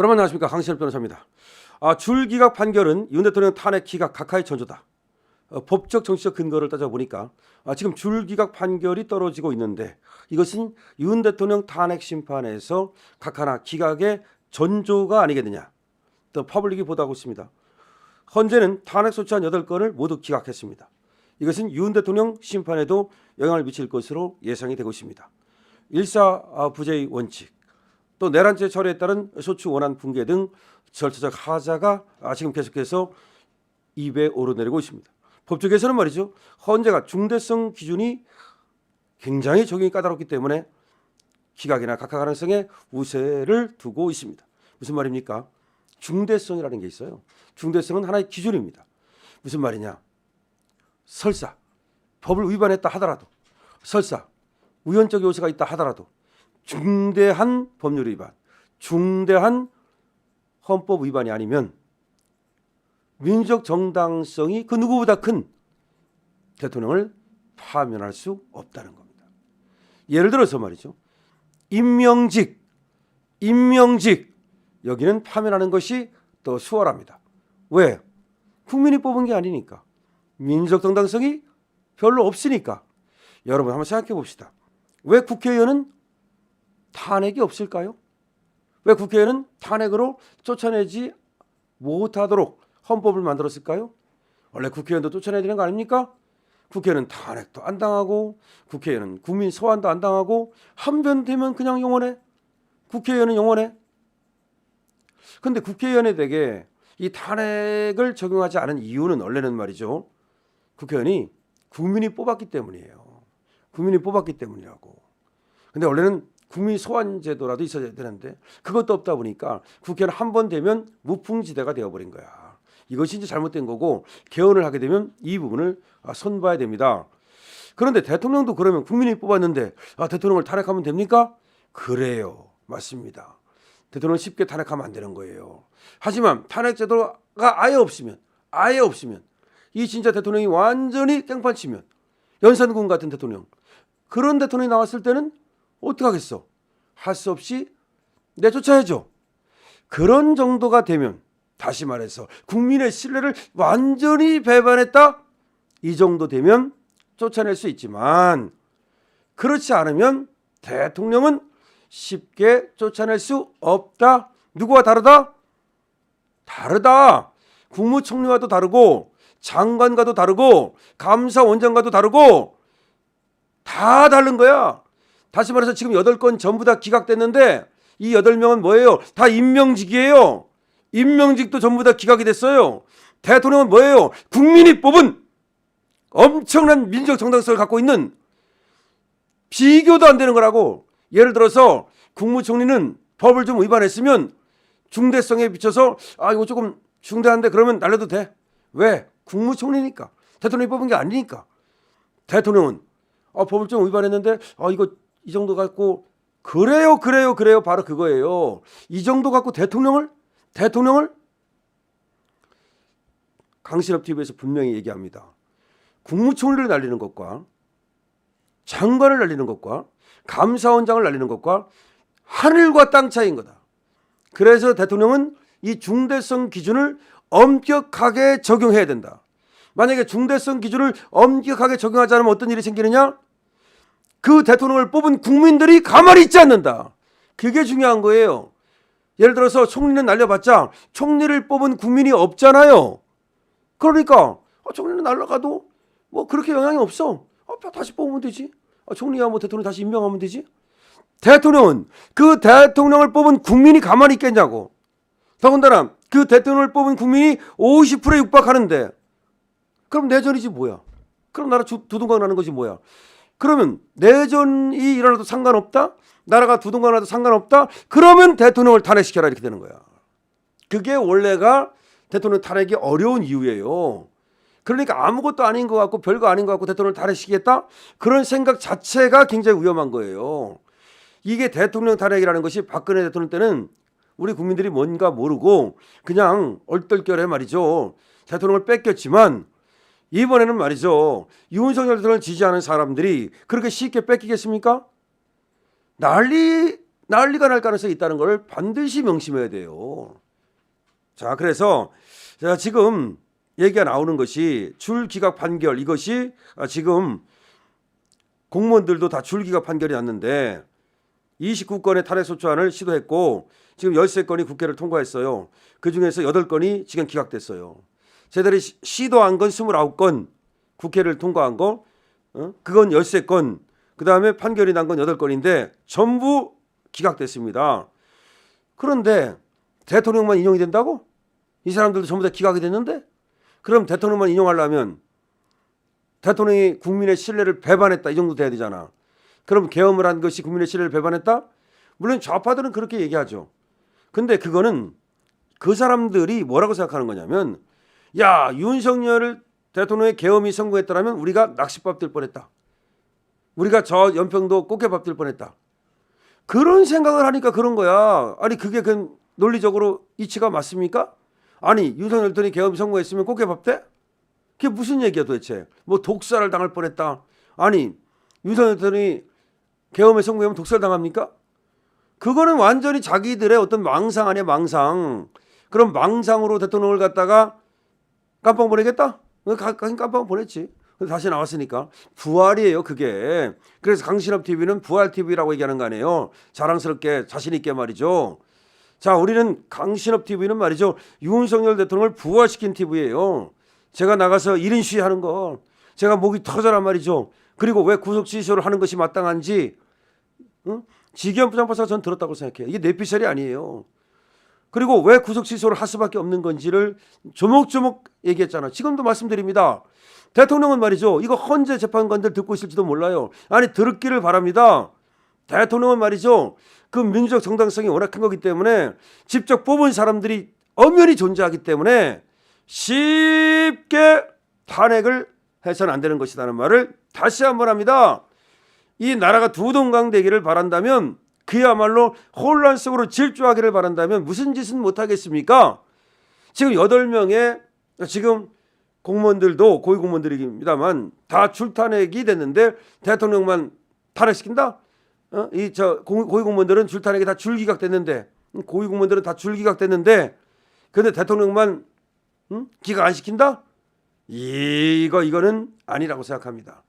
여러분 안녕하십니까 강신열 변호사입니다. 아, 줄기각 판결은 윤 대통령 탄핵 기각 각하의 전조다. 어, 법적 정치적 근거를 따져보니까 아, 지금 줄기각 판결이 떨어지고 있는데 이것은 윤 대통령 탄핵 심판에서 각하나 기각의 전조가 아니겠느냐. 또 퍼블릭이 보도하고 있습니다. 헌재는 탄핵 소추안 8건을 모두 기각했습니다. 이것은 윤 대통령 심판에도 영향을 미칠 것으로 예상이 되고 있습니다. 일사 아, 원칙, 또 내란죄 처리에 따른 소추 원한 붕괴 등 절차적 하자가 아, 지금 계속해서 입에 오르내리고 있습니다. 법조계에서는 말이죠. 헌재가 중대성 기준이 굉장히 적용이 까다롭기 때문에 기각이나 각하 가능성에 우세를 두고 있습니다. 무슨 말입니까? 중대성이라는 게 있어요. 중대성은 하나의 기준입니다. 무슨 말이냐? 설사 법을 위반했다 하더라도 설사 우연적 요소가 있다 하더라도 중대한 법률 위반, 중대한 헌법 위반이 아니면 민족 정당성이 그 누구보다 큰 대통령을 파면할 수 없다는 겁니다. 예를 들어서 말이죠. 임명직, 임명직 여기는 파면하는 것이 더 수월합니다. 왜? 국민이 뽑은 게 아니니까. 민족 정당성이 별로 없으니까. 여러분 한번 생각해 봅시다. 왜 국회의원은 탄핵이 없을까요? 왜 국회의원은 탄핵으로 쫓아내지 못하도록 헌법을 만들었을까요? 원래 국회의원도 쫓아내야 되는 거 아닙니까? 국회의원은 탄핵도 안 당하고 국회의원은 국민 소환도 안 당하고 한번 되면 그냥 영원해. 국회의원은 영원해. 근데 국회의원에 대게 이 탄핵을 적용하지 않은 이유는 원래는 말이죠. 국회의원이 국민이 뽑았기 때문이에요. 국민이 뽑았기 때문이라고. 근데 원래는 국민 소환 제도라도 있어야 되는데 그것도 없다 보니까 국회는 한 번 되면 무풍지대가 되어버린 거야. 이것이 이제 잘못된 거고 개헌을 하게 되면 이 부분을 아, 손봐야 됩니다. 그런데 대통령도 그러면 국민이 뽑았는데 아, 대통령을 탄핵하면 됩니까? 그래요. 맞습니다. 대통령을 쉽게 탄핵하면 안 되는 거예요. 하지만 탄핵 제도가 아예 없으면 아예 없으면 이 진짜 대통령이 완전히 깽판 치면 연산군 같은 대통령 그런 대통령이 나왔을 때는 어떻게 하겠어? 할 수 없이 내쫓아야죠. 그런 정도가 되면 다시 말해서 국민의 신뢰를 완전히 배반했다. 이 정도 되면 쫓아낼 수 있지만 그렇지 않으면 대통령은 쉽게 쫓아낼 수 없다. 누구와 다르다? 다르다. 국무총리와도 다르고 장관과도 다르고 감사원장과도 다르고 다 다른 거야. 다시 말해서 지금 여덟 건 전부 다 기각됐는데 이 여덟 명은 뭐예요? 다 임명직이에요. 임명직도 전부 다 기각이 됐어요. 대통령은 뭐예요? 국민이 뽑은 엄청난 민족 정당성을 갖고 있는 비교도 안 되는 거라고. 예를 들어서 국무총리는 법을 좀 위반했으면 중대성에 비춰서 아 이거 조금 중대한데 그러면 날려도 돼. 왜? 국무총리니까. 대통령이 뽑은 게 아니니까. 대통령은 아, 법을 좀 위반했는데 아 이거 이 정도 갖고 그래요 그래요 그래요 바로 그거예요. 이 정도 갖고 대통령을 대통령을 강신업 TV에서 분명히 얘기합니다. 국무총리를 날리는 것과 장관을 날리는 것과 감사원장을 날리는 것과 하늘과 땅 차이인 거다. 그래서 대통령은 이 중대성 기준을 엄격하게 적용해야 된다. 만약에 중대성 기준을 엄격하게 적용하지 않으면 어떤 일이 생기느냐? 그 대통령을 뽑은 국민들이 가만히 있지 않는다. 그게 중요한 거예요. 예를 들어서 총리는 날려봤자 총리를 뽑은 국민이 없잖아요. 그러니까 아, 총리는 날라가도 뭐 그렇게 영향이 없어. 아, 다시 뽑으면 되지. 아, 총리야 뭐 대통령 다시 임명하면 되지. 대통령은 그 대통령을 뽑은 국민이 가만히 있겠냐고. 더군다나 그 대통령을 뽑은 국민이 50%에 육박하는데 그럼 내전이지 뭐야? 그럼 나라 주- 두둥강 나는 것이 뭐야? 그러면 내전이 일어나도 상관없다? 나라가 두둥강 나도 상관없다? 그러면 대통령을 탄핵시켜라 이렇게 되는 거야. 그게 원래가 대통령 탄핵이 어려운 이유예요. 그러니까 아무것도 아닌 것 같고 별거 아닌 것 같고 대통령을 탄핵시키겠다? 그런 생각 자체가 굉장히 위험한 거예요. 이게 대통령 탄핵이라는 것이 박근혜 대통령 때는 우리 국민들이 뭔가 모르고 그냥 얼떨결에 말이죠. 대통령을 뺏겼지만 이번에는 말이죠. 윤석열 대통령을 지지하는 사람들이 그렇게 쉽게 뺏기겠습니까? 난리 난리가 날 가능성이 있다는 걸 반드시 명심해야 돼요. 자, 그래서 제가 지금 얘기가 나오는 것이 줄 기각 판결 이것이 아, 지금 공무원들도 다 줄 기각 판결이 났는데 29건의 탄핵 소추안을 시도했고 지금 13건이 국회를 통과했어요. 그 중에서 8건이 지금 기각됐어요. 저희들이 시- 시도한 건 29건, 국회를 통과한 거, 어? 그건 13건, 그 다음에 판결이 난 건 8건인데 전부 기각됐습니다. 그런데 대통령만 인용이 된다고? 이 사람들도 전부 다 기각이 됐는데? 그럼 대통령만 인용하려면 대통령이 국민의 신뢰를 배반했다 이 정도 돼야 되잖아. 그럼 계엄을 한 것이 국민의 신뢰를 배반했다? 물론 좌파들은 그렇게 얘기하죠. 근데 그거는 그 사람들이 뭐라고 생각하는 거냐면 야 윤석열을 대통령의 계엄이 성공했더라면 우리가 낚시밥 될 뻔했다. 우리가 저 연평도 꽃게밥 될 뻔했다. 그런 생각을 하니까 그런 거야. 아니 그게 그 논리적으로 이치가 맞습니까? 아니 윤석열 대통령이 계엄이 성공했으면 꽃게밥 돼? 그게 무슨 얘기야 도대체? 뭐 독살을 당할 뻔했다. 아니 윤석열 대통령이 계엄에 성공하면 독살 당합니까? 그거는 완전히 자기들의 어떤 망상 아니야 망상. 그럼 망상으로 대통령을 갖다가 깜빵 보내겠다? 가- 가긴 깜빵 보냈지. 다시 나왔으니까 부활이에요 그게. 그래서 강신업 TV는 부활 TV라고 얘기하는 거 아니에요. 자랑스럽게 자신 있게 말이죠. 자 우리는 강신업 TV는 말이죠 윤석열 대통령을 부활시킨 TV예요. 제가 나가서 1인 시위하는 거 제가 목이 터져란 말이죠. 그리고 왜 구속 취소를 하는 것이 마땅한지 응? 지기현 부장판사가 전 들었다고 생각해요. 이게 내피셜이 아니에요. 그리고 왜 구속 취소를 할 수밖에 없는 건지를 조목조목 얘기했잖아. 지금도 말씀드립니다. 대통령은 말이죠. 이거 헌재 재판관들 듣고 있을지도 몰라요. 아니 들었기를 바랍니다. 대통령은 말이죠. 그 민주적 정당성이 워낙 큰 거기 때문에 직접 뽑은 사람들이 엄연히 존재하기 때문에 쉽게 탄핵을 해서는 안 되는 것이라는 말을 다시 한번 합니다. 이 나라가 두동강 되기를 바란다면 그야말로 혼란 속으로 질주하기를 바란다면 무슨 짓은 못하겠습니까? 지금 여덟 명의 지금 공무원들도 고위공무원들입니다만 다 출탄핵이 됐는데 대통령만 탄핵시킨다? 어? 이저 고위공무원들은 출탄핵이 다 줄기각 됐는데 고위공무원들은 다 줄기각 됐는데 근데 대통령만 응? 기각 안 시킨다? 이거 이거는 아니라고 생각합니다.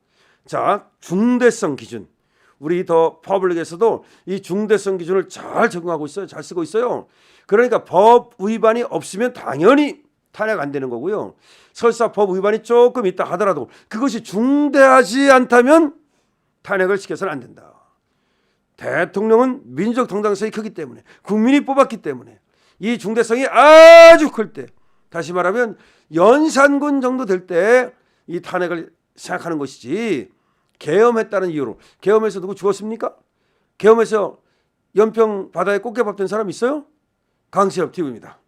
자, 중대성 기준. 우리 더 퍼블릭에서도 이 중대성 기준을 잘 적용하고 있어요. 잘 쓰고 있어요. 그러니까 법 위반이 없으면 당연히 탄핵 안 되는 거고요. 설사 법 위반이 조금 있다 하더라도 그것이 중대하지 않다면 탄핵을 시켜서는 안 된다. 대통령은 민족 정당성이 크기 때문에 국민이 뽑았기 때문에 이 중대성이 아주 클 때 다시 말하면 연산군 정도 될 때 이 탄핵을 생각하는 것이지 계엄했다는 이유로 계엄해서 누구 죽었습니까? 계엄해서 연평 바다에 꽃게밥 된 사람 있어요? 강시엽 TV입니다.